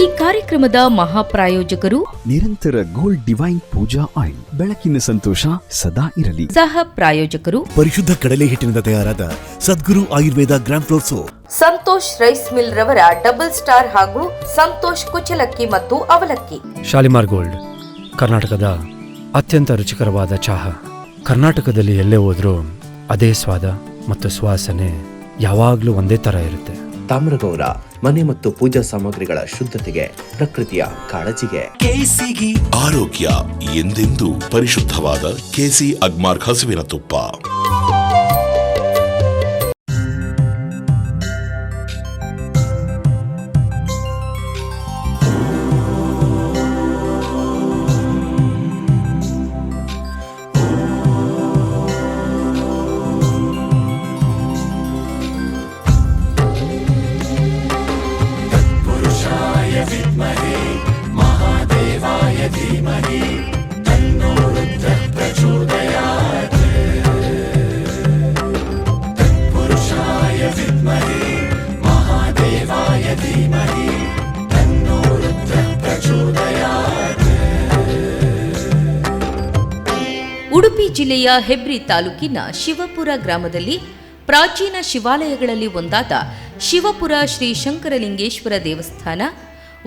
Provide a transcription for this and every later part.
ಈ ಕಾರ್ಯಕ್ರಮದ ಮಹಾಪ್ರಾಯೋಜಕರು ನಿರಂತರ ಗೋಲ್ಡ್ ಡಿವೈನ್ ಪೂಜಾ ಆಯಿಲ್. ಬೆಳಕಿನ ಸಂತೋಷ ಸದಾ ಇರಲಿ. ಸಹ ಪ್ರಾಯೋಜಕರು ಪರಿಶುದ್ಧ ಕಡಲೆ ಹಿಟ್ಟಿನಿಂದ ತಯಾರಾದ Sadguru Ayurveda gram flour soap. Santosh rice mill ರವರ ಡಬಲ್ ಸ್ಟಾರ್ ಹಾಗೂ ಸಂತೋಷ್ ಕುಚಲಕ್ಕಿ ಮತ್ತು ಅವಲಕ್ಕಿ. ಶಾಲಿಮಾರ್ ಗೋಲ್ಡ್ ಕರ್ನಾಟಕದ ಅತ್ಯಂತ ರುಚಿಕರವಾದ ಚಹಾ. ಕರ್ನಾಟಕದಲ್ಲಿ ಎಲ್ಲೇ ಹೋದ್ರೂ ಅದೇ ಸ್ವಾದ ಮತ್ತು ಸುವಾಸನೆ ಯಾವಾಗಲೂ ಒಂದೇ ತರ ಇರುತ್ತೆ. ತಾಮ್ರಗೌಡ ಮನೆ ಮತ್ತು ಪೂಜಾ ಸಾಮಗ್ರಿಗಳ ಶುದ್ಧತೆಗೆ ಪ್ರಕೃತಿಯ ಕಾಳಜಿಗೆ. ಆರೋಗ್ಯ ಎಂದೆಂದೂ ಪರಿಶುದ್ಧವಾದ ಕೆಸಿ ಅಗ್ಮಾರ್ ಹಸುವಿನ ತುಪ್ಪ. ಜಿಲ್ಲೆಯ ಹೆಬ್ರಿ ತಾಲೂಕಿನ ಶಿವಪುರ ಗ್ರಾಮದಲ್ಲಿ ಪ್ರಾಚೀನ ಶಿವಾಲಯಗಳಲ್ಲಿ ಒಂದಾದ ಶಿವಪುರ ಶ್ರೀ ಶಂಕರಲಿಂಗೇಶ್ವರ ದೇವಸ್ಥಾನ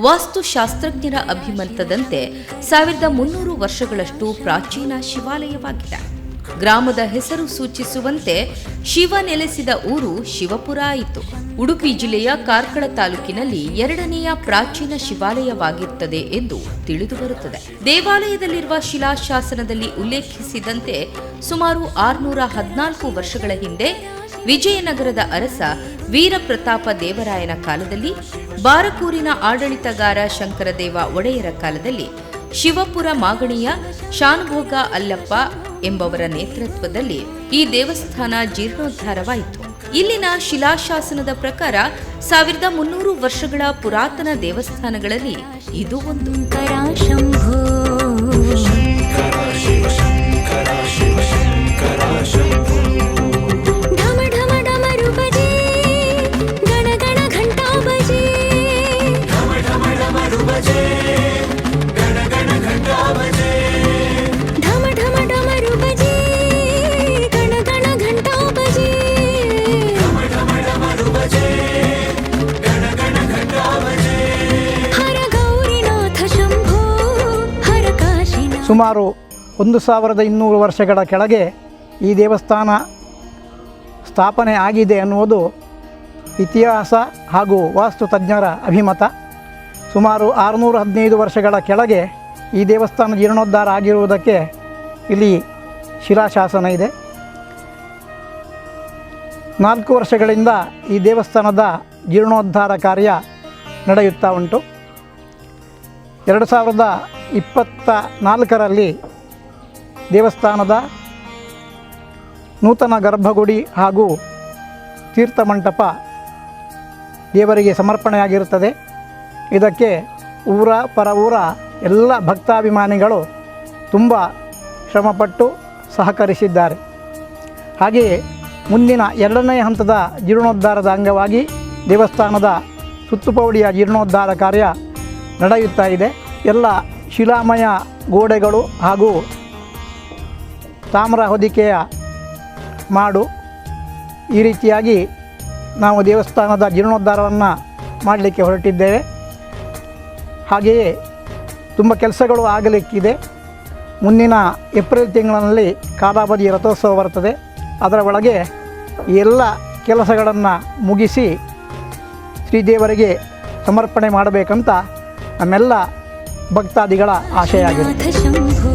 ವಾಸ್ತುಶಾಸ್ತ್ರಜ್ಞರ ಅಭಿಮತದಂತೆ ಸಾವಿರದ ಮುನ್ನೂರು ವರ್ಷಗಳಷ್ಟು ಪ್ರಾಚೀನ ಶಿವಾಲಯವಾಗಿದೆ. ಗ್ರಾಮದ ಹೆಸರು ಸೂಚಿಸುವಂತೆ ಶಿವ ನೆಲೆಸಿದ ಊರು ಶಿವಪುರ ಆಯಿತು. ಉಡುಪಿ ಜಿಲ್ಲೆಯ ಕಾರ್ಕಳ ತಾಲೂಕಿನಲ್ಲಿ ಎರಡನೆಯ ಪ್ರಾಚೀನ ಶಿವಾಲಯವಾಗಿರುತ್ತದೆ ಎಂದು ತಿಳಿದುಬರುತ್ತದೆ ದೇವಾಲಯದಲ್ಲಿರುವ ಶಿಲಾಶಾಸನದಲ್ಲಿ ಉಲ್ಲೇಖಿಸಿದಂತೆ ಸುಮಾರು ಆರುನೂರ ಹದಿನಾಲ್ಕು ವರ್ಷಗಳ ಹಿಂದೆ ವಿಜಯನಗರದ ಅರಸ ವೀರಪ್ರತಾಪ ದೇವರಾಯನ ಕಾಲದಲ್ಲಿ, ಬಾರಕೂರಿನ ಆಡಳಿತಗಾರ ಶಂಕರದೇವ ಒಡೆಯರ ಕಾಲದಲ್ಲಿ ಶಿವಪುರ ಮಾಗಣಿಯ ಶಾನುಭೋಗ ಅಲ್ಲಪ್ಪ ಎಂಬವರ ನೇತೃತ್ವದಲ್ಲಿ ಈ ದೇವಸ್ಥಾನ ಜೀರ್ಣೋದ್ಧಾರವಾಯಿತು. ಇಲ್ಲಿನ ಶಿಲಾಶಾಸನದ ಪ್ರಕಾರ ಸಾವಿರದ ಮುನ್ನೂರು ವರ್ಷಗಳ ಪುರಾತನ ದೇವಸ್ಥಾನಗಳಲ್ಲಿ ಇದು ಒಂದು. ಸುಮಾರು ಒಂದು ಸಾವಿರದ ಇನ್ನೂರು ವರ್ಷಗಳ ಕೆಳಗೆ ಈ ದೇವಸ್ಥಾನ ಸ್ಥಾಪನೆ ಆಗಿದೆ ಅನ್ನುವುದು ಇತಿಹಾಸ ಹಾಗೂ ವಾಸ್ತು ತಜ್ಞರ ಅಭಿಮತ. ಸುಮಾರು ಆರುನೂರ ಹದಿನೈದು ವರ್ಷಗಳ ಕೆಳಗೆ ಈ ದೇವಸ್ಥಾನ ಜೀರ್ಣೋದ್ಧಾರ ಆಗಿರುವುದಕ್ಕೆ ಇಲ್ಲಿ ಶಿಲಾಶಾಸನ ಇದೆ. ನಾಲ್ಕು ವರ್ಷಗಳಿಂದ ಈ ದೇವಸ್ಥಾನದ ಜೀರ್ಣೋದ್ಧಾರ ಕಾರ್ಯ ನಡೆಯುತ್ತಾ ಉಂಟು. ಎರಡು ಸಾವಿರದ ಇಪ್ಪತ್ತ ನಾಲ್ಕರಲ್ಲಿ ದೇವಸ್ಥಾನದ ನೂತನ ಗರ್ಭಗುಡಿ ಹಾಗೂ ತೀರ್ಥಮಂಟಪ ದೇವರಿಗೆ ಸಮರ್ಪಣೆಯಾಗಿರುತ್ತದೆ. ಇದಕ್ಕೆ ಊರ, ಪರ ಊರ ಎಲ್ಲ ಭಕ್ತಾಭಿಮಾನಿಗಳು ತುಂಬ ಶ್ರಮಪಟ್ಟು ಸಹಕರಿಸಿದ್ದಾರೆ. ಹಾಗೆಯೇ ಮುಂದಿನ ಎರಡನೇ ಹಂತದ ಜೀರ್ಣೋದ್ಧಾರದ ಅಂಗವಾಗಿ ದೇವಸ್ಥಾನದ ಸುತ್ತುಪೌಡಿಯ ಜೀರ್ಣೋದ್ಧಾರ ಕಾರ್ಯ ನಡೆಯುತ್ತಾ ಇದೆ. ಎಲ್ಲ ಶಿಲಾಮಯ ಗೋಡೆಗಳು ಹಾಗೂ ತಾಮ್ರ ಹೊದಿಕೆಯ ಮಾಡು. ಈ ರೀತಿಯಾಗಿ ನಾವು ದೇವಸ್ಥಾನದ ಜೀರ್ಣೋದ್ಧಾರವನ್ನು ಮಾಡಲಿಕ್ಕೆ ಹೊರಟಿದ್ದೇವೆ. ಹಾಗೆಯೇ ತುಂಬ ಕೆಲಸಗಳು ಆಗಲಿಕ್ಕಿದೆ. ಮುಂದಿನ ಏಪ್ರಿಲ್ ತಿಂಗಳಲ್ಲಿ ಕಾಲಾವಧಿ ರಥೋತ್ಸವ ಬರ್ತದೆ. ಅದರ ಒಳಗೆ ಎಲ್ಲ ಕೆಲಸಗಳನ್ನು ಮುಗಿಸಿ ಶ್ರೀದೇವರಿಗೆ ಸಮರ್ಪಣೆ ಮಾಡಬೇಕಂತ ನಮ್ಮೆಲ್ಲ ಭಕ್ತಾದಿಗಳ ಆಶಯ ಆಗಿದೆ ನಾಥ ಶಂಭೋ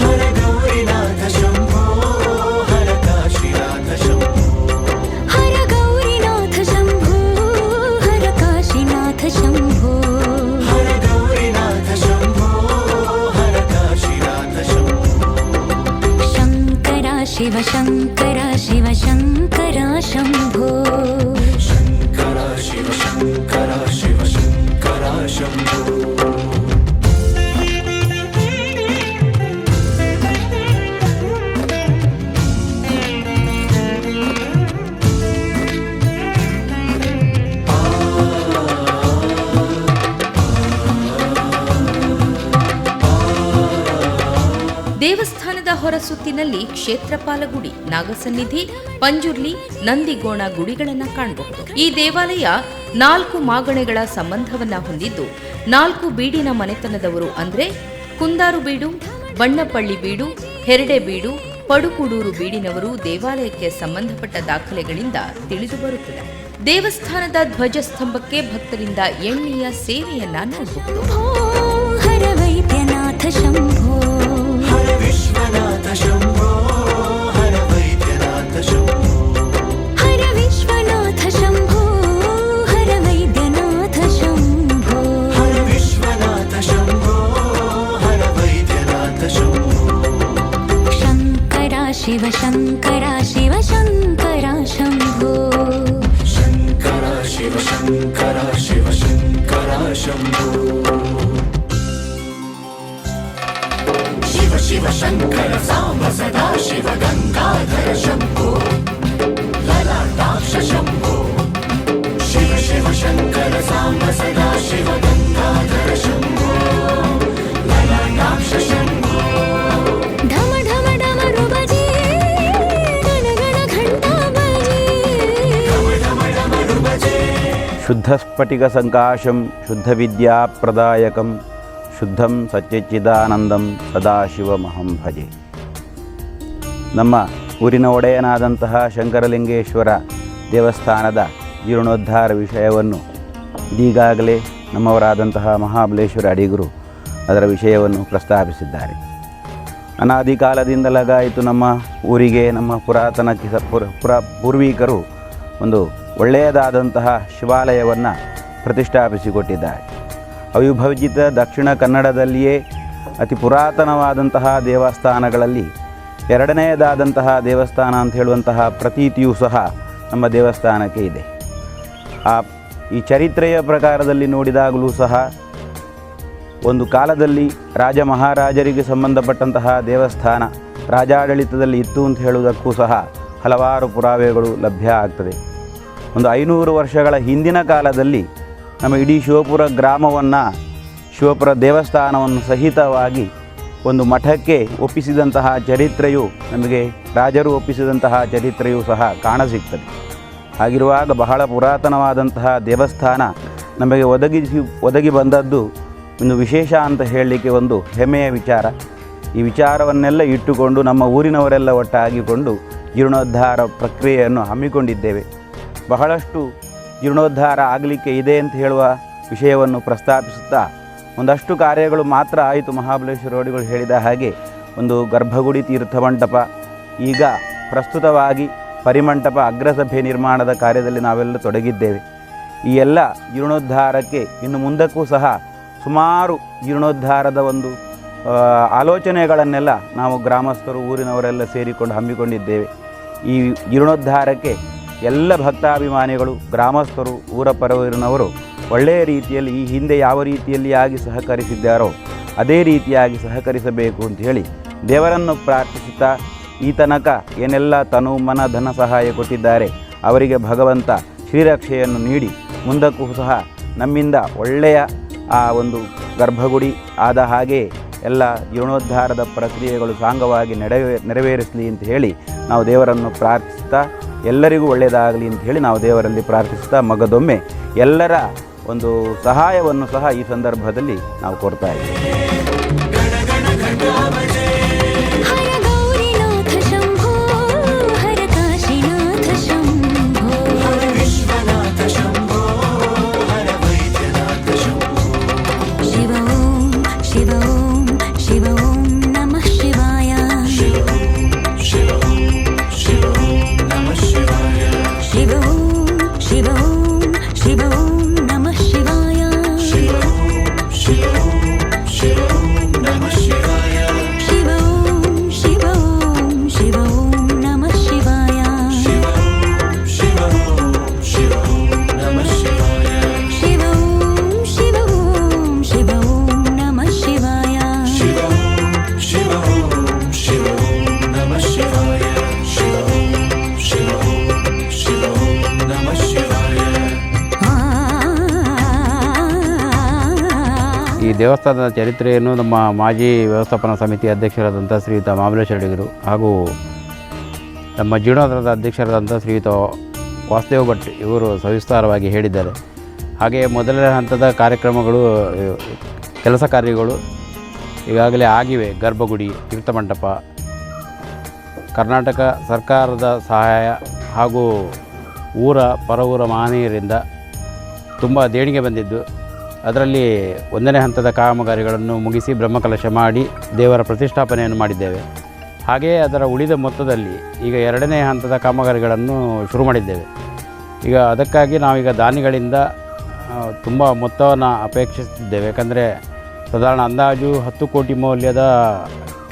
ಹರ ಗೌರಿನಾಥ ಶಂಭೋ ಹರ ಕಾಶಿನಾಥ ಶಂಭೋ ಶಂಕರ ಶಿವ ಹೊರಸುತ್ತಿನಲ್ಲಿ ಕ್ಷೇತ್ರಪಾಲ ಗುಡಿ ನಾಗಸನ್ನಿಧಿ, ಪಂಜುರ್ಲಿ, ನಂದಿಗೋಣ ಗುಡಿಗಳನ್ನು ಕಾಣಬಹುದು. ಈ ದೇವಾಲಯ ನಾಲ್ಕು ಮಾಗಣೆಗಳ ಸಂಬಂಧವನ್ನ ಹೊಂದಿದ್ದು, ನಾಲ್ಕು ಬೀಡಿನ ಮನೆತನದವರು ಅಂದ್ರೆ ಕುಂದಾರು ಬೀಡು, ಬಣ್ಣಪಳ್ಳಿ ಬೀಡು, ಹೆರಡೆ ಬೀಡು, ಪಡುಕುಡೂರು ಬೀಡಿನವರು ದೇವಾಲಯಕ್ಕೆ ಸಂಬಂಧಪಟ್ಟ ದಾಖಲೆಗಳಿಂದ ತಿಳಿದು ಬರುತ್ತದೆ. ದೇವಸ್ಥಾನದ ಧ್ವಜಸ್ತಂಭಕ್ಕೆ ಭಕ್ತರಿಂದ ಎಣ್ಣೆಯ ಸೇವೆಯನ್ನ ನೋಡಬಹುದು. शिव शङ्करा शिव शङ्करा शम्भो शङ्करा शिव शङ्करा शिव शङ्करा शम्भो शिव शङ्कर साम्ब सदा शिव गङ्गाधर शम्भो ललाटाक्ष शम्भो शिव शिव शङ्कर साम्ब सदा शिव गङ्गाधर शम्भो ललाटाक्ष शम्भो धम धम धम डुब शुद्धस्फटिकसङ्काशं शुद्धविद्याप्रदायकम्। ಶುದ್ಧಂ ಸಚ್ಚಿಚ್ಚಿದಾನಂದಂ ಸದಾಶಿವಮಹಂ ಭಜೆ. ನಮ್ಮ ಊರಿನ ಒಡೆಯನಾದಂತಹ ಶಂಕರಲಿಂಗೇಶ್ವರ ದೇವಸ್ಥಾನದ ಜೀರ್ಣೋದ್ಧಾರ ವಿಷಯವನ್ನು ಇದೀಗಾಗಲೇ ನಮ್ಮವರಾದಂತಹ ಮಹಾಬಲೇಶ್ವರ ಅಡಿಗರು ಅದರ ವಿಷಯವನ್ನು ಪ್ರಸ್ತಾಪಿಸಿದ್ದಾರೆ. ಅನಾದಿ ಕಾಲದಿಂದಲಾಗಾಯಿತು ನಮ್ಮ ಊರಿಗೆ ನಮ್ಮ ಪುರಾತನ ಪುರ ಪೂರ್ವಿಕರು ಒಂದು ಒಳ್ಳೆಯದಾದಂತಹ ಶಿವಾಲಯವನ್ನು ಪ್ರತಿಷ್ಠಾಪಿಸಿಕೊಟ್ಟಿದ್ದಾರೆ. ಅವಿಭಜಿತ ದಕ್ಷಿಣ ಕನ್ನಡದಲ್ಲಿಯೇ ಅತಿ ಪುರಾತನವಾದಂತಹ ದೇವಸ್ಥಾನಗಳಲ್ಲಿ ಎರಡನೆಯದಾದಂತಹ ದೇವಸ್ಥಾನ ಅಂತ ಹೇಳುವಂತಹ ಪ್ರತೀತಿಯೂ ಸಹ ನಮ್ಮ ದೇವಸ್ಥಾನಕ್ಕೆ ಇದೆ. ಆ, ಈ ಚರಿತ್ರೆಯ ಪ್ರಕಾರದಲ್ಲಿ ನೋಡಿದಾಗಲೂ ಸಹ ಒಂದು ಕಾಲದಲ್ಲಿ ರಾಜ ಮಹಾರಾಜರಿಗೆ ಸಂಬಂಧಪಟ್ಟಂತಹ ದೇವಸ್ಥಾನ ರಾಜಾಡಳಿತದಲ್ಲಿ ಇತ್ತು ಅಂತ ಹೇಳುವುದಕ್ಕೂ ಸಹ ಹಲವಾರು ಪುರಾವೆಗಳು ಲಭ್ಯ ಆಗ್ತದೆ. ಒಂದು ಐನೂರು ವರ್ಷಗಳ ಹಿಂದಿನ ಕಾಲದಲ್ಲಿ ನಮ್ಮ ಇಡೀ ಶಿವಪುರ ಗ್ರಾಮವನ್ನು, ಶಿವಪುರ ದೇವಸ್ಥಾನವನ್ನು ಸಹಿತವಾಗಿ ಒಂದು ಮಠಕ್ಕೆ ಒಪ್ಪಿಸಿದಂತಹ ಚರಿತ್ರೆಯು ನಮಗೆ ರಾಜರು ಒಪ್ಪಿಸಿದಂತಹ ಚರಿತ್ರೆಯು ಸಹ ಕಾಣಸಿಗ್ತದೆ. ಹಾಗಿರುವಾಗ ಬಹಳ ಪುರಾತನವಾದಂತಹ ದೇವಸ್ಥಾನ ನಮಗೆ ಒದಗಿಸಿ, ಒದಗಿ ಬಂದದ್ದು ಒಂದು ವಿಶೇಷ ಅಂತ ಹೇಳಲಿಕ್ಕೆ ಒಂದು ಹೆಮ್ಮೆಯ ವಿಚಾರ. ಈ ವಿಚಾರವನ್ನೆಲ್ಲ ಇಟ್ಟುಕೊಂಡು ನಮ್ಮ ಊರಿನವರೆಲ್ಲ ಒಟ್ಟಾಗಿಕೊಂಡು ಜೀರ್ಣೋದ್ಧಾರ ಪ್ರಕ್ರಿಯೆಯನ್ನು ಹಮ್ಮಿಕೊಂಡಿದ್ದೇವೆ. ಬಹಳಷ್ಟು ಜೀರ್ಣೋದ್ಧಾರ ಆಗಲಿಕ್ಕೆ ಇದೆ ಅಂತ ಹೇಳುವ ವಿಷಯವನ್ನು ಪ್ರಸ್ತಾಪಿಸುತ್ತಾ ಒಂದಷ್ಟು ಕಾರ್ಯಗಳು ಮಾತ್ರ ಆಯಿತು ಮಹಾಬಲೇಶ್ವರ ಒಡಿಗಳು ಹೇಳಿದ ಹಾಗೆ. ಒಂದು ಗರ್ಭಗುಡಿ ತೀರ್ಥ ಮಂಟಪ, ಈಗ ಪ್ರಸ್ತುತವಾಗಿ ಪರಿಮಂಟಪ ಅಗ್ರಸಭೆ ನಿರ್ಮಾಣದ ಕಾರ್ಯದಲ್ಲಿ ನಾವೆಲ್ಲ ತೊಡಗಿದ್ದೇವೆ. ಈ ಎಲ್ಲ ಜೀರ್ಣೋದ್ಧಾರಕ್ಕೆ ಇನ್ನು ಮುಂದಕ್ಕೂ ಸಹ ಸುಮಾರು ಜೀರ್ಣೋದ್ಧಾರದ ಒಂದು ಆಲೋಚನೆಗಳನ್ನೆಲ್ಲ ನಾವು ಗ್ರಾಮಸ್ಥರು, ಊರಿನವರೆಲ್ಲ ಸೇರಿಕೊಂಡು ಹಮ್ಮಿಕೊಂಡಿದ್ದೇವೆ. ಈ ಜೀರ್ಣೋದ್ಧಾರಕ್ಕೆ ಎಲ್ಲ ಭಕ್ತಾಭಿಮಾನಿಗಳು, ಗ್ರಾಮಸ್ಥರು ಊರ ಪರವರಿನವರು ಒಳ್ಳೆಯ ರೀತಿಯಲ್ಲಿ ಈ ಹಿಂದೆ ಯಾವ ರೀತಿಯಲ್ಲಿ ಆಗಿ ಸಹಕರಿಸಿದ್ದಾರೋ ಅದೇ ರೀತಿಯಾಗಿ ಸಹಕರಿಸಬೇಕು ಅಂತ ಹೇಳಿ ದೇವರನ್ನು ಪ್ರಾರ್ಥಿಸುತ್ತಾ ಈ ತನಕ ಏನೆಲ್ಲ ತನು ಮನ ಧನ ಸಹಾಯ ಕೊಟ್ಟಿದ್ದಾರೆ ಅವರಿಗೆ ಭಗವಂತ ಶ್ರೀರಕ್ಷೆಯನ್ನು ನೀಡಿ ಮುಂದಕ್ಕೂ ಸಹ ನಮ್ಮಿಂದ ಒಳ್ಳೆಯ ಆ ಒಂದು ಗರ್ಭಗುಡಿ ಆದ ಹಾಗೆ ಎಲ್ಲ ಜೀರ್ಣೋದ್ಧಾರದ ಪ್ರಕ್ರಿಯೆಗಳು ಸಾಂಗವಾಗಿ ನೆರವೇ ನೆರವೇರಿಸಲಿ ಅಂತ ಹೇಳಿ ನಾವು ದೇವರನ್ನು ಪ್ರಾರ್ಥಿಸ್ತಾ ಎಲ್ಲರಿಗೂ ಒಳ್ಳೆಯದಾಗಲಿ ಅಂತ ಹೇಳಿ ನಾವು ದೇವರಲ್ಲಿ ಪ್ರಾರ್ಥಿಸ್ತಾ ಮಗದೊಮ್ಮೆ ಎಲ್ಲರ ಒಂದು ಸಹಾಯವನ್ನು ಸಹ ಈ ಸಂದರ್ಭದಲ್ಲಿ ನಾವು ಕೊಡ್ತಾ ಇದ್ದೀವಿ. ದೇವಸ್ಥಾನದ ಚರಿತ್ರೆಯನ್ನು ನಮ್ಮ ಮಾಜಿ ವ್ಯವಸ್ಥಾಪನಾ ಸಮಿತಿ ಅಧ್ಯಕ್ಷರಾದಂಥ ಶ್ರೀಯುತ ಮಾಮಲೇಶ್ವರ ಅಡಿಗರು ಹಾಗೂ ನಮ್ಮ ಜೀರ್ಣೋದ್ರದ ಅಧ್ಯಕ್ಷರಾದಂಥ ಶ್ರೀಯುತ ವಾಸುದೇವ್ ಭಟ್ ಇವರು ಸವಿಸ್ತಾರವಾಗಿ ಹೇಳಿದ್ದಾರೆ. ಹಾಗೆಯೇ ಮೊದಲನೇ ಹಂತದ ಕಾರ್ಯಕ್ರಮಗಳು ಕೆಲಸ ಕಾರ್ಯಗಳು ಈಗಾಗಲೇ ಆಗಿವೆ. ಗರ್ಭಗುಡಿ ತೀರ್ಥಮಂಟಪ ಕರ್ನಾಟಕ ಸರ್ಕಾರದ ಸಹಾಯ ಹಾಗೂ ಊರ ಪರವೂರ ಮಹನೀಯರಿಂದ ತುಂಬ ದೇಣಿಗೆ ಬಂದಿದ್ದು. ಅದರಲ್ಲಿ ಒಂದನೇ ಹಂತದ ಕಾಮಗಾರಿಗಳನ್ನು ಮುಗಿಸಿ ಬ್ರಹ್ಮಕಲಶ ಮಾಡಿ ದೇವರ ಪ್ರತಿಷ್ಠಾಪನೆಯನ್ನು ಮಾಡಿದ್ದೇವೆ. ಹಾಗೆಯೇ ಅದರ ಉಳಿದ ಮೊತ್ತದಲ್ಲಿ ಈಗ ಎರಡನೇ ಹಂತದ ಕಾಮಗಾರಿಗಳನ್ನು ಶುರು ಮಾಡಿದ್ದೇವೆ. ಈಗ ಅದಕ್ಕಾಗಿ ನಾವೀಗ ದಾನಿಗಳಿಂದ ತುಂಬ ಮೊತ್ತವನ್ನು ಅಪೇಕ್ಷಿಸುತ್ತಿದ್ದೇವೆ. ಯಾಕಂದರೆ ಸಾಧಾರಣ ಅಂದಾಜು ಹತ್ತು ಕೋಟಿ ಮೌಲ್ಯದ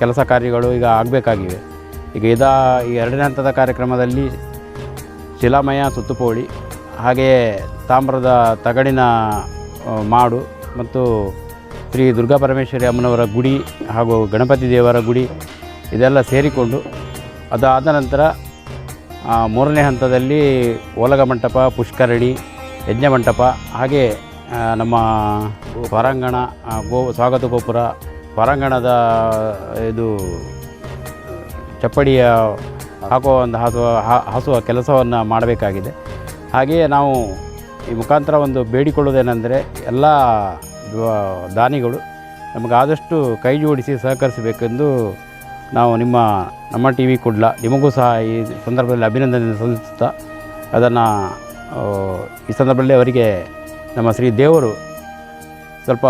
ಕೆಲಸ ಕಾರ್ಯಗಳು ಈಗ ಆಗಬೇಕಾಗಿವೆ. ಈಗ ಇದ, ಈ ಎರಡನೇ ಹಂತದ ಕಾರ್ಯಕ್ರಮದಲ್ಲಿ ಶಿಲಾಮಯ, ಸುತ್ತುಪೋಳಿ, ಹಾಗೆಯೇ ತಾಮ್ರದ ತಗಡಿನ ಮಾಡು. ಮತ್ತು ಶ್ರೀ ದುರ್ಗಾ ಪರಮೇಶ್ವರಿ ಅಮ್ಮನವರ ಗುಡಿ ಹಾಗೂ ಗಣಪತಿ ದೇವರ ಗುಡಿ ಇದೆಲ್ಲ ಸೇರಿಕೊಂಡು ಅದಾದ ನಂತರ ಮೂರನೇ ಹಂತದಲ್ಲಿ ಓಲಗ ಮಂಟಪ, ಪುಷ್ಕರಣಿ, ಯಜ್ಞ ಮಂಟಪ, ಹಾಗೆ ನಮ್ಮ ಹೊರಾಂಗಣ ಗೋ, ಸ್ವಾಗತ ಗೋಪುರ ಹೊರಾಂಗಣದ ಇದು, ಚಪ್ಪಡಿಯ ಹಾಕುವ ಒಂದು ಹಾಸುವ ಹಾಸುವ ಕೆಲಸವನ್ನು ಮಾಡಬೇಕಾಗಿದೆ. ಹಾಗೆಯೇ ನಾವು ಈ ಮುಖಾಂತರ ಒಂದು ಬೇಡಿಕೊಳ್ಳುವುದೇನೆಂದರೆ ಎಲ್ಲ ದಾನಿಗಳು ದಾನಿಗಳು ನಮಗಾದಷ್ಟು ಕೈ ಜೋಡಿಸಿ ಸಹಕರಿಸಬೇಕೆಂದು ನಾವು ನಿಮ್ಮ, ನಮ್ಮ ಟಿ ವಿ ಕುಡ್ಲ ನಿಮಗೂ ಸಹ ಈ ಸಂದರ್ಭದಲ್ಲಿ ಅಭಿನಂದನೆ ಸಲ್ಲಿಸುತ್ತಾ ಅದನ್ನು ಈ ಸಂದರ್ಭದಲ್ಲಿ ಅವರಿಗೆ ನಮ್ಮ ಶ್ರೀ ದೇವರು ಸ್ವಲ್ಪ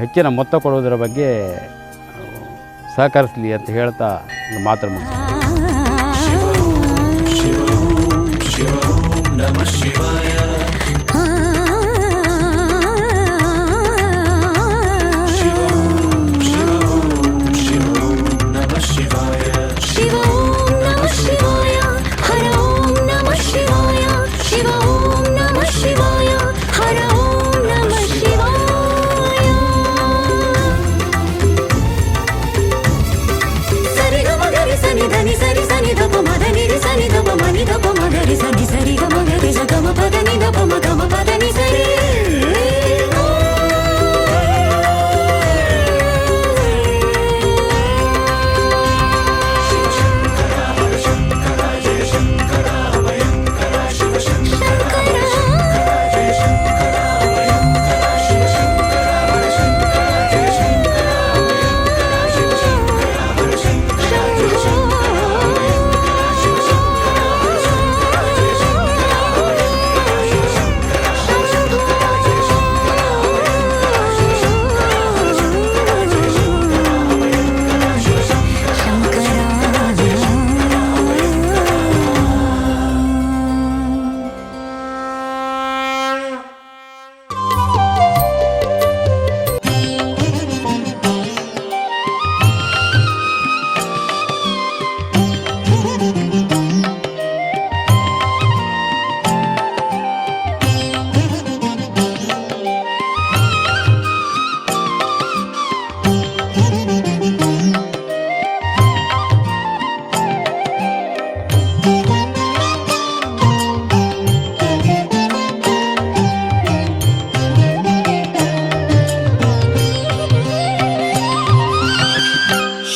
ಹೆಚ್ಚಿನ ಮೊತ್ತ ಕೊಡುವುದರ ಬಗ್ಗೆ ಸಹಕರಿಸಲಿ ಅಂತ ಹೇಳ್ತಾ ಮಾತನ್ನು ಮುಗಿಸ್ತೀನಿ.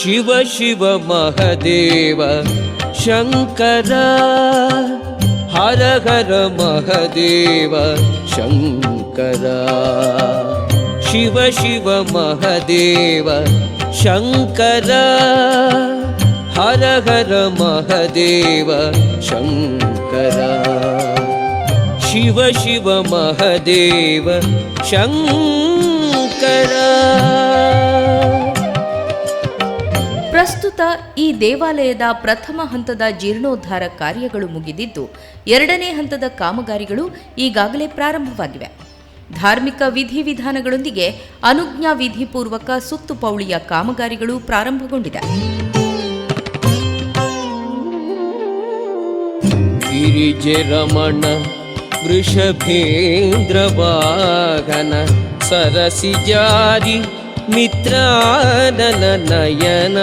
शिव शिव महदेव। शङ्कर हर हर महदेव। शङ्कर शिव शिव महदेव। शङ्कर हर हर महदेव। शङ्कर शिव शिव महदेव। शङ्करा। ಪ್ರಸ್ತುತ ಈ ದೇವಾಲಯದ ಪ್ರಥಮ ಹಂತದ ಜೀರ್ಣೋದ್ಧಾರ ಕಾರ್ಯಗಳು ಮುಗಿದಿದ್ದು, ಎರಡನೇ ಹಂತದ ಕಾಮಗಾರಿಗಳು ಈಗಾಗಲೇ ಪ್ರಾರಂಭವಾಗಿವೆ. ಧಾರ್ಮಿಕ ವಿಧಿವಿಧಾನಗಳೊಂದಿಗೆ ಅನುಜ್ಞಾ ವಿಧಿಪೂರ್ವಕ ಸುತ್ತುಪೌಳಿಯ ಕಾಮಗಾರಿಗಳು ಪ್ರಾರಂಭಗೊಂಡಿದೆ. ಗಿರಿಜರಮಣ, ವೃಷಭೇಂದ್ರ ಸರಸಿ ಜಾರಿ ಮಿತ್ರಾನನ ನಯನ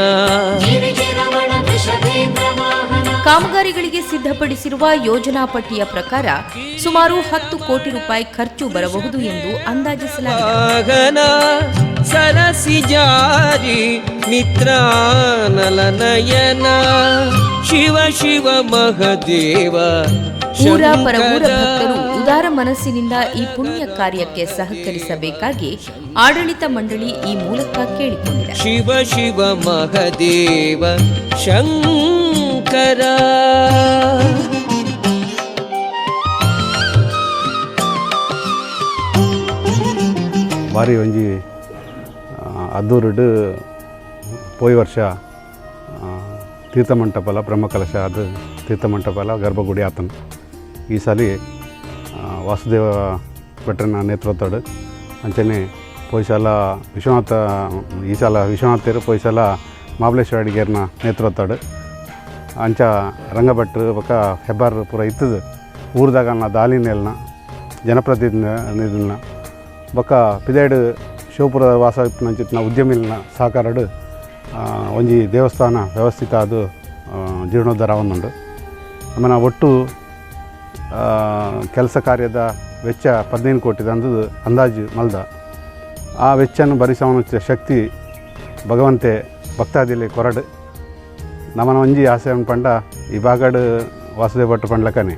ಕಾಮಗಾರಿಗಳಿಗೆ ಸಿದ್ಧಪಡಿಸಿರುವ ಯೋಜನಾ ಪಟ್ಟಿಯ ಪ್ರಕಾರ ಸುಮಾರು ಹತ್ತು ಕೋಟಿ ರೂಪಾಯಿ ಖರ್ಚು ಬರಬಹುದು ಎಂದು ಅಂದಾಜಿಸಲಾಗಿದೆ. ಸರಸಿ ಜಾರಿ ಮಿತ್ರಾನಲ ನಯನ ಶಿವ ಶಿವ ಮಹದೇವ ಊರ ಪರವೂರ ಭಕ್ತರು ಉದಾರ ಮನಸ್ಸಿನಿಂದ ಈ ಪುಣ್ಯ ಕಾರ್ಯಕ್ಕೆ ಸಹಕರಿಸಬೇಕಾಗಿ ಆಡಳಿತ ಮಂಡಳಿ ಈ ಮೂಲಕ ಕೇಳಿಕೊಂಡಿದೆ. ಶಿವ ಶಿವ ಮಹದೇವ ಶಂಕರ. ಬಾರಿ ಒಂಜಿ ಅದ್ದೂರುಡು ಪೋಯ್ ವರ್ಷ ತೀರ್ಥಮಂಟಪಲ ಬ್ರಹ್ಮಕಲಶ ಅದು ತೀರ್ಥಮಂಟಪಲ ಗರ್ಭಗುಡಿ ಆತನ ಈ ಸಲ ವಾಸುದೇವ ಭಟ್ರನ ನೇತೃತ್ವದ ಅಂಚನೆ ಪೊಯ್ಸಲ ವಿಶ್ವನಾಥ ಈ ಸಲ ವಿಶ್ವನಾಥರು ಪೋಯ್ ಸಲ ಮಹಾಬಲೇಶ್ವರ ಅಡಿಗೇರ್ನ ನೇತೃತ್ವಡು ಅಂಚ ರಂಗಭಟ್ರು ಬೊಕ ಹೆಬ್ಬಾರ್ ಪೂರ ಇತ್ತದು. ಊರ್ದಾಗಲ್ನ ದಾಲಿನೆಲ್ನ ಜನಪ್ರತಿನಿಧಿನ ಬೊಕ್ಕ ಪಿದಾಯ್ಡ್ ಶಿವಪುರ ವಾಸ ಇಪ್ಪುನಂಚಿತ್ತಿನ ಉದ್ಯಮಿಲ್ನ ಸಹಕಾರಡು ಒಂಜಿ ದೇವಸ್ಥಾನ ವ್ಯವಸ್ಥಿತ ಅದು ಜೀರ್ಣೋದ್ಧಾರ ಆವೊಂದುಂಡು ಆಮೇಲೆ ಒಟ್ಟು ಕೆಲಸ ಕಾರ್ಯದ ವೆಚ್ಚ ಹದಿನೈದು ಕೋಟಿ ಅಂದು ಅಂದಾಜು ಮಲ್ದ. ಆ ವೆಚ್ಚವನ್ನು ಭರಿಸುವ ಶಕ್ತಿ ಭಗವಂತೆ ಭಕ್ತಾದಿಲಿ ಕೊರಡು. ನಮನ ಒಂಜಿ ಆಸೆ ಪಂಡ ಈ ಬಾಗಡ್ ವಾಸುದೇವ ಭಟ್ ಪಂಡ್ಲಕನೆ.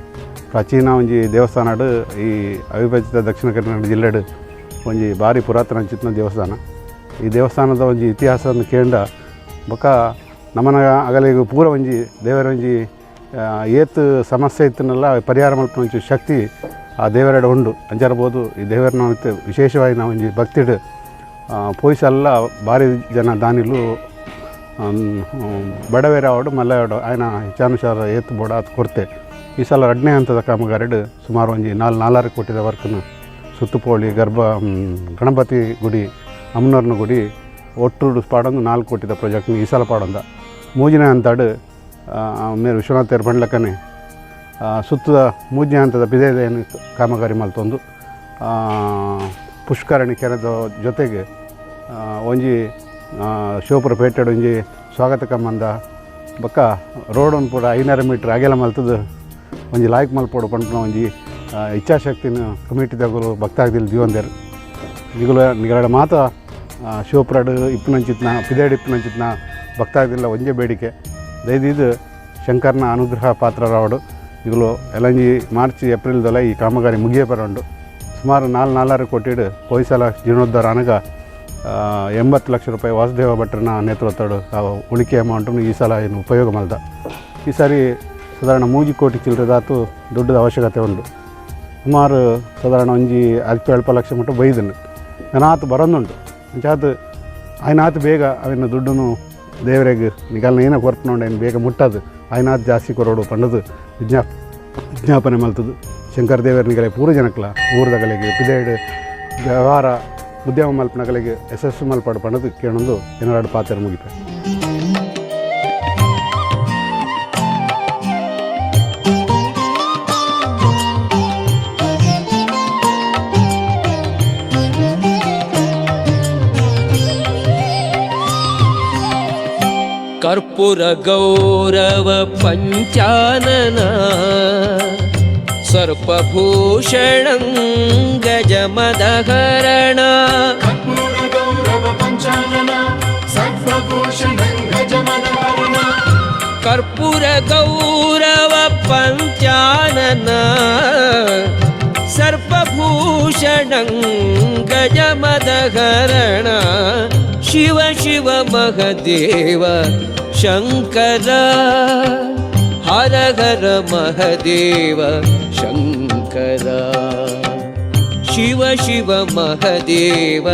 ಪ್ರಾಚೀನ ಒಂಜಿ ದೇವಸ್ಥಾನಡು ಈ ಅವಿಭಜಿತ ದಕ್ಷಿಣ ಕನ್ನಡ ಜಿಲ್ಲೆಡು ಒಂಜಿ ಭಾರಿ ಪುರಾತನ ಚಿತ್ನ ದೇವಸ್ಥಾನ. ಈ ದೇವಸ್ಥಾನದ ಒಂಜಿ ಇತಿಹಾಸವನ್ನು ಕೇಂಡ ಬೊಕ ನಮನ ಅಗಲಿಗೂ ಪೂರ ಒಂಜಿ ದೇವರ ಒಂಜಿ ಏತ್ ಸಮಸ್ಯೆ ಇತ್ತನಲ್ಲ, ಪರಿಹಾರ ಮಲ್ಪನ ಒಂಚೂರು ಶಕ್ತಿ ಆ ದೇವರಡೆ ಉಂಡು ಅಂಜರ್ಬೋದು ಈ ದೇವರ ನಾವು ವಿಶೇಷವಾಗಿ ನಾವು ಒಂಜಿ ಭಕ್ತಿಡು ಪೋಯಿಸಲ್ಲ ಭಾರಿ ಜನ ದಾನಿಲು ಬಡವೇರ ಆವಡು ಮಲ್ಲಾವಡು ಆಯ್ನ ಹೆಚ್ಚಾನುಸಾರ ಏತ್ ಬೋಡ ಅದು ಕೊರತೆ. ಈ ಸಲ ಎರಡನೇ ಹಂತದ ಕಾಮಗಾರಿಡು ಸುಮಾರು ಒಂಜಿ ನಾಲ್ ನಾಲ್ಕು ಕೋಟಿದ ವರ್ಕನ್ನು ಸುತ್ತುಪೋಳಿ ಗರ್ಭ ಗಣಪತಿ ಗುಡಿ ಅಮ್ಮನವ್ರನ ಗುಡಿ ಒಟ್ಟು ಪಾಡೊಂದು ನಾಲ್ಕು ಕೋಟಿದ ಪ್ರಾಜೆಕ್ಟ್ನ ಈ ಸಲ ಪಾಡೊಂದ. ಮೂಜಿನ ಹಂತಡು ಮೇರು ವಿಶ್ವನಾಥ್ ಬಂಡ್ಲಕ್ಕನೆ ಸುತ್ತ ಮೂಜೆ ಹಂತದ ಬಿದೇದ ಏನು ಕಾಮಗಾರಿ ಮಲ್ತೊಂದು ಪುಷ್ಕರಣಿ ಕೆರೆದ ಜೊತೆಗೆ ಒಂಜಿ ಶಿವಪುರ ಪೇಟೆಡ್ ಒಂಜಿ ಸ್ವಾಗತ ಕಮ್ಮಂದ ಬೊಕ್ಕ ರೋಡನ್ ಪೂರ ಐನೂರು ಮೀಟ್ರ್ ಅಗೆಲ ಮಲ್ತದ, ಒಂಜಿ ಲಾಯ್ಕ್ ಮಲ್ಪೋಡು ಪಂಪನ ಒಂಜಿ ಇಚ್ಛಾಶಕ್ತಿನ ಕಮಿಟಿ ಕಮಿಟಿದಾಗಲು ಭಕ್ತಾಗ್ದಿಲ್ ದೀವಂದೇರು. ನಿಗುಲ ನಿಗಲ ಮಾತ ಶಿವಪುರಡು ಇಪ್ಪನಂಚಿತ್ನ ಪಿದೇಡ್ ಇಪ್ಪನಂಚಿತ್ನ ಭಕ್ತಾಗ್ದಿಲ್ಲ ಒಂಜೇ ಬೇಡಿಕೆ. ದಯದಿದ್ದು ಶಂಕರ್ನ ಅನುಗ್ರಹ ಪಾತ್ರರಾವಡು ಇಗಳು ಎಲ್ಲಂಜಿ ಮಾರ್ಚ್ ಏಪ್ರಿಲ್ದಲ್ಲ ಈ ಕಾಮಗಾರಿ ಮುಗಿಯೇ ಬರೋಂಡು ಸುಮಾರು ನಾಲ್ ನಾಲ್ಕಾರು ಕೋಟಿ ಪೊಯ್ಸಲ ಜೀರ್ಣೋದ್ಧಾರ ಅನಗ ಎಂಬತ್ತು ಲಕ್ಷ ರೂಪಾಯಿ ವಾಸುದೇವ ಭಟ್ರನ ನೇತೃತ್ವಡು ಉಳಿಕೆ ಅಮೌಂಟನ್ನು ಈ ಸಲ ಏನು ಉಪಯೋಗ ಮಾಡ್ದ. ಈ ಸಾರಿ ಸಾಧಾರಣ ಮೂಜಿ ಕೋಟಿ ಚಿಲ್ಲರೆದಾತು ದುಡ್ಡದ ಅವಶ್ಯಕತೆ ಉಂಟು. ಸುಮಾರು ಸಾಧಾರಣ ಒಂಜಿ ಅಲ್ಪ ಅಲ್ಪ ಲಕ್ಷ ಮಟ್ಟ ಬೈದನು. ನಾನಾತು ಬರೋದುಂಟು ಅಂಚಾತು ಆಯ್ನಾತು ಬೇಗ ಅವಿನ ದುಡ್ಡನ್ನು ದೇವರಿಗೆ ನಿಗಲ್ನ ಏನೋ ಕೊರ್ಪನೊಂಡು ಏನು ಬೇಗ ಮುಟ್ಟದು. ಆಯ್ನಾದ ಜಾಸ್ತಿ ಕೊರೋಡು ಪಂಡದು. ವಿಜ್ಞಾಪ ವಿಜ್ಞಾಪನೆ ಮಲ್ತದು. ಶಂಕರ ದೇವರ ನಿಗಲೆ ಪೂರ ಜನಕ್ಲ, ಊರದಗಳಿಗೆ, ಪಿದೇಡ್, ವ್ಯವಹಾರ, ಉದ್ಯಮ ಮಲ್ಪನಗಳಿಗೆ ಯಶಸ್ಸು ಮಲ್ಪಾಡು ಪಂಡದು. ಕೇಳೊಂದು ಏನಾರು ಪಾತ್ರ ಮುಗಿತು कर्पूरगौरव पञ्चानन सर्पभूषणं गजमदहरण कर्पूरगौरव पञ्चानन सर्पभूषणं गजमदहरण ಶಿವ ಶಿವ ಮಹದೇವ ಶಂಕರ, ಹರ ಹರ ಮಹದೇವ ಶಂಕರ. ಶಿವ ಶಿವ ಮಹದೇವ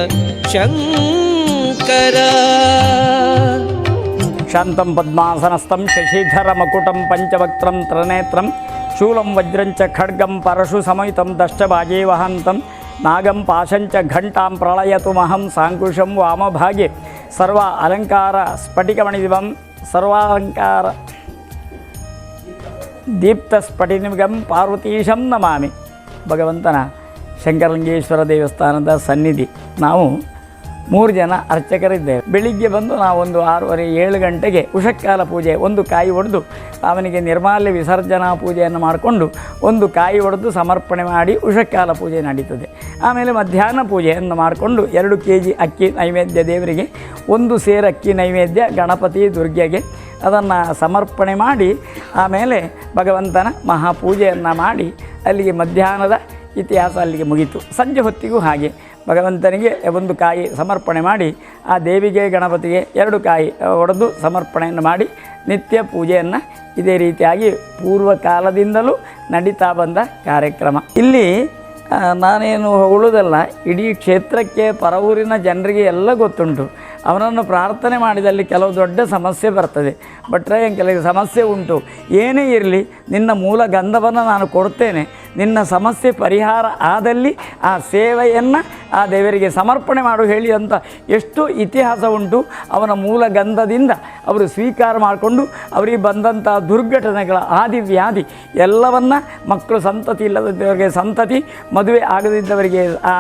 ಶಂಕರ. ಶಾಂತಂ ಪದ್ಮಾಸನಸ್ಥಂ ಶಶಿಧರಮಕುಟಂ ಪಂಚವಕ್ತ್ರಂ ತ್ರಿನೇತ್ರಂ ಶೂಲಂ ವಜ್ರಂಚ ಖಡ್ಗಂ ಪರಶು ಸಮೇತಂ ದಷ್ಟಭಾಜೇ ವಹಂತಂ ನಾಗಂ ಪಾಶಂಚ ಘಂಟಾಂ ಪ್ರಳಯತು ಮಹಂ ಸಾಂಕುಶಂ ವಾಮಭಾಗೆ ಸರ್ವ ಅಲಂಕಾರ ಸ್ಫಟಿಕಮಣಿದಿವಂ ಸರ್ವಾಲಂಕಾರ ದೀಪ್ತ ಸ್ಫಟಿನಿಗಂ ಪಾರ್ವತೀಶಂ ನಮಾಮಿ ಭಗವಂತನ ಶಂಕರಲಿಂಗೇಶ್ವರ ದೇವಸ್ಥಾನದ ಸನ್ನಿಧಿ ನಾವು ಮೂರು ಜನ ಅರ್ಚಕರಿದ್ದೇವೆ ಬೆಳಿಗ್ಗೆ ಬಂದು ನಾವೊಂದು ಆರೂವರೆ ಏಳು ಗಂಟೆಗೆ ಉಷಕ್ಕಾಲ ಪೂಜೆ, ಒಂದು ಕಾಯಿ ಒಡೆದು ಅವನಿಗೆ ನಿರ್ಮಾಲ್ಯ ವಿಸರ್ಜನಾ ಪೂಜೆಯನ್ನು ಮಾಡಿಕೊಂಡು ಒಂದು ಕಾಯಿ ಒಡೆದು ಸಮರ್ಪಣೆ ಮಾಡಿ ಉಷಕ್ಕಾಲ ಪೂಜೆ ನಡೀತದೆ. ಆಮೇಲೆ ಮಧ್ಯಾಹ್ನ ಪೂಜೆಯನ್ನು ಮಾಡಿಕೊಂಡು ಎರಡು ಕೆ ಜಿ ಅಕ್ಕಿ ನೈವೇದ್ಯ ದೇವರಿಗೆ, ಒಂದು ಸೇರು ಅಕ್ಕಿ ನೈವೇದ್ಯ ಗಣಪತಿ ದುರ್ಗೆಗೆ ಅದನ್ನು ಸಮರ್ಪಣೆ ಮಾಡಿ, ಆಮೇಲೆ ಭಗವಂತನ ಮಹಾಪೂಜೆಯನ್ನು ಮಾಡಿ, ಅಲ್ಲಿಗೆ ಮಧ್ಯಾಹ್ನದ ಇತಿಹಾಸ ಅಲ್ಲಿಗೆ ಮುಗೀತು. ಸಂಜೆ ಹೊತ್ತಿಗೂ ಹಾಗೆ. ಭಗವಂತನಿಗೆ ಒಂದು ಕಾಯಿ ಸಮರ್ಪಣೆ ಮಾಡಿ, ಆ ದೇವಿಗೆ ಗಣಪತಿಗೆ ಎರಡು ಕಾಯಿ ಒಡೆದು ಸಮರ್ಪಣೆಯನ್ನು ಮಾಡಿ ನಿತ್ಯ ಪೂಜೆಯನ್ನು ಇದೇ ರೀತಿಯಾಗಿ ಪೂರ್ವ ಕಾಲದಿಂದಲೂ ನಡೀತಾ ಬಂದ ಕಾರ್ಯಕ್ರಮ. ಇಲ್ಲಿ ನಾನೇನು ಹೊಗಳುವುದಲ್ಲ ಇಡೀ ಕ್ಷೇತ್ರಕ್ಕೆ ಪರವೂರಿನ ಜನರಿಗೆ ಎಲ್ಲ ಗೊತ್ತುಂಟು. ಅವನನ್ನು ಪ್ರಾರ್ಥನೆ ಮಾಡಿದಲ್ಲಿ ಕೆಲವು ದೊಡ್ಡ ಸಮಸ್ಯೆ ಬರ್ತದೆ. ಭಟ್ರೆ ಕೆಲವು ಸಮಸ್ಯೆ ಉಂಟು. ಏನೇ ಇರಲಿ, ನಿನ್ನ ಮೂಲ ಗಂಧವನ್ನು ನಾನು ಕೊಡ್ತೇನೆ. ನಿನ್ನ ಸಮಸ್ಯೆ ಪರಿಹಾರ ಆದಲ್ಲಿ ಆ ಸೇವೆಯನ್ನು ಆ ದೇವರಿಗೆ ಸಮರ್ಪಣೆ ಮಾಡು ಹೇಳಿ ಅಂತ ಎಷ್ಟು ಇತಿಹಾಸ ಉಂಟು. ಅವನ ಮೂಲ ಗಂಧದಿಂದ ಅವರು ಸ್ವೀಕಾರ ಮಾಡಿಕೊಂಡು ಅವರಿಗೆ ಬಂದಂಥ ದುರ್ಘಟನೆಗಳ ಆದಿ ವ್ಯಾಧಿ ಎಲ್ಲವನ್ನು ಮಕ್ಕಳು ಸಂತತಿ ಇಲ್ಲದವರಿಗೆ ಸಂತತಿ, ಮದುವೆ ಆಗದಿದ್ದವರಿಗೆ ಆ,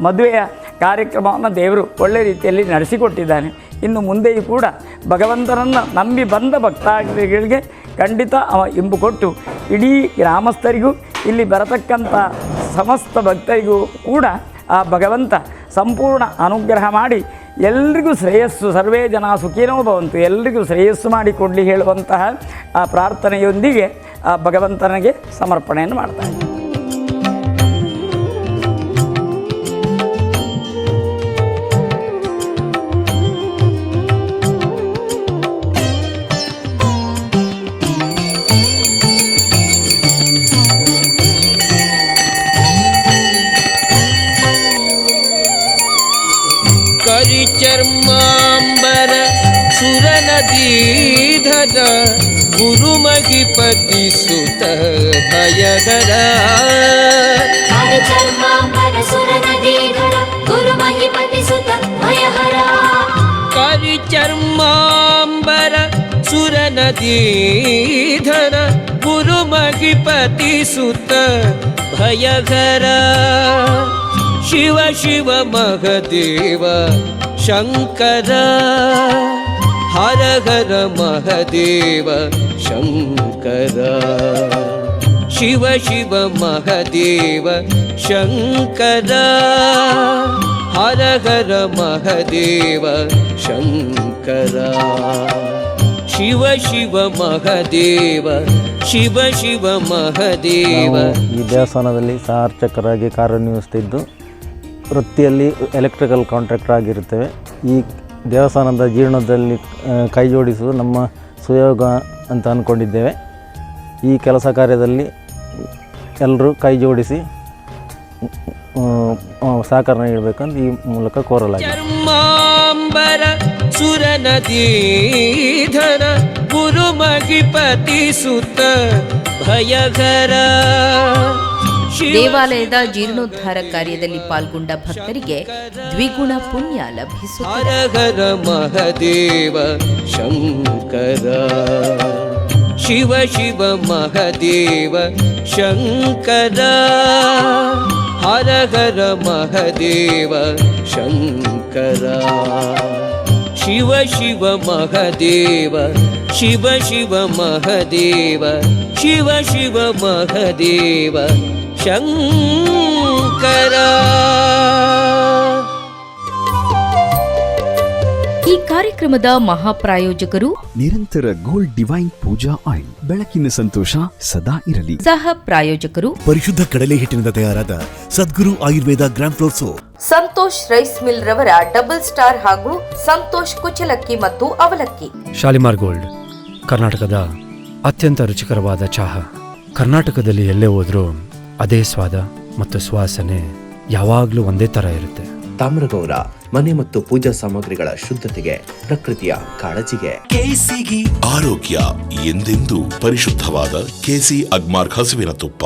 ಮದುವೆಯ ಕಾರ್ಯಕ್ರಮವನ್ನು ದೇವರು ಒಳ್ಳೆ ರೀತಿಯಲ್ಲಿ ನಡೆಸಿಕೊಟ್ಟಿದ್ದಾನೆ. ಇನ್ನು ಮುಂದೆಯೂ ಕೂಡ ಭಗವಂತನನ್ನು ನಂಬಿ ಬಂದ ಭಕ್ತಾದಿಗಳಿಗೆ ಖಂಡಿತ ಅವ ಇಂಬು ಕೊಟ್ಟು ಇಡೀ ಗ್ರಾಮಸ್ಥರಿಗೂ ಇಲ್ಲಿ ಬರತಕ್ಕಂಥ ಸಮಸ್ತ ಭಕ್ತರಿಗೂ ಕೂಡ ಆ ಭಗವಂತ ಸಂಪೂರ್ಣ ಅನುಗ್ರಹ ಮಾಡಿ ಎಲ್ರಿಗೂ ಶ್ರೇಯಸ್ಸು. ಸರ್ವೇ ಜನ ಸುಖೀನೋ ಭವಂತು. ಎಲ್ರಿಗೂ ಶ್ರೇಯಸ್ಸು ಮಾಡಿ ಕೊಡಲಿ ಹೇಳುವಂತಹ ಆ ಪ್ರಾರ್ಥನೆಯೊಂದಿಗೆ ಆ ಭಗವಂತನಿಗೆ ಸಮರ್ಪಣೆಯನ್ನು ಮಾಡ್ತಾರೆ मुरलीधर गुरुमहिपति सुत भयधरीत करिचर्माम्बर सुरनदीधर गुरुमहिपति सुत भयधर शिव शिव महदेव शङ्कर ಹರ ಹರ ಮಹದೇವ ಶಂಕರ. ಶಿವ ಶಿವ ಮಹದೇವ ಶಂಕರ. ಹರ ಹರ ಮಹದೇವ ಶಂಕರ. ಶಿವ ಶಿವ ಮಹದೇವ ಶಿವ ಶಿವ ಮಹದೇವ. ಈ ದೇವಸ್ಥಾನದಲ್ಲಿ ಸಾರ್ಥಕರಾಗಿ ಕಾರ್ಯನಿರ್ವಹಿಸುತ್ತಿದ್ದು ವೃತ್ತಿಯಲ್ಲಿ ಎಲೆಕ್ಟ್ರಿಕಲ್ ಕಾಂಟ್ರಾಕ್ಟರ್ ಆಗಿರುತ್ತೇವೆ. ಈ ದೇವಸ್ಥಾನದ ಜೀರ್ಣದಲ್ಲಿ ಕೈ ಜೋಡಿಸುವುದು ನಮ್ಮ ಸುಯೋಗ ಅಂತ ಅಂದ್ಕೊಂಡಿದ್ದೇವೆ ಈ ಕೆಲಸ ಕಾರ್ಯದಲ್ಲಿ ಎಲ್ಲರೂ ಕೈ ಜೋಡಿಸಿ ಸಹಕಾರ ನೀಡಬೇಕಂತ ಈ ಮೂಲಕ ಕೋರಲಾಗಿದೆ. ಸುತ ಭಯಗರ ದೇವಾಲಯದ ಜೀರ್ಣೋದ್ಧಾರ ಕಾರ್ಯದಲ್ಲಿ ಪಾಲ್ಗೊಂಡ ಭಕ್ತರಿಗೆ ದ್ವಿಗುಣ ಪುಣ್ಯ ಲಭಿಸುತ್ತದೆ. ಹರ ಹರ ಮಹದೇವ ಶಂಕರ. ಶಿವ ಶಿವ ಮಹದೇವ ಶಂಕರ. ಹರ ಹರ ಮಹದೇವ ಶಂಕರ. ಶಿವ ಶಿವ ಮಹದೇವ, ಶಿವ ಶಿವ ಮಹದೇವ, ಶಿವ ಶಿವ ಮಹದೇವ ಶಂಕರ. ಈ ಕಾರ್ಯಕ್ರಮದ ಮಹಾಪ್ರಾಯೋಜಕರು ನಿರಂತರ ಗೋಲ್ಡ್ ಡಿವೈನ್ ಪೂಜಾ ಆಯಿಲ್. ಬೆಳಕಿನ ಸಂತೋಷ ಸದಾ ಇರಲಿ. ಸಹ ಪ್ರಾಯೋಜಕರು ಪರಿಶುದ್ಧ ಕಡಲೆ ಹಿಟ್ಟಿನಿಂದ ತಯಾರಾದ Sadguru Ayurveda gram flour soap. Santosh rice mill ರವರ ಡಬಲ್ ಸ್ಟಾರ್ ಹಾಗೂ ಸಂತೋಷ್ ಕುಚಲಕ್ಕಿ ಮತ್ತು ಅವಲಕ್ಕಿ. ಶಾಲಿಮಾರ್ ಗೋಲ್ಡ್ ಕರ್ನಾಟಕದ ಅತ್ಯಂತ ರುಚಿಕರವಾದ ಚಹಾ. ಕರ್ನಾಟಕದಲ್ಲಿ ಎಲ್ಲೇ ಹೋದ್ರೂ ಅದೇ ಸ್ವಾದ ಮತ್ತು ಸುವಾಸನೆ ಯಾವಾಗಲೂ ಒಂದೇ ಥರ ಇರುತ್ತೆ. ತಾಮ್ರಗೌರ ಮನೆ ಮತ್ತು ಪೂಜಾ ಸಾಮಗ್ರಿಗಳ ಶುದ್ಧತೆಗೆ ಪ್ರಕೃತಿಯ ಕಾಳಜಿಗೆ. ಆರೋಗ್ಯ ಎಂದೆಂದೂ ಪರಿಶುದ್ಧವಾದ ಕೆಸಿ ಅಗ್ಮಾರ್ಕ್ ಹಸುವಿನ ತುಪ್ಪ.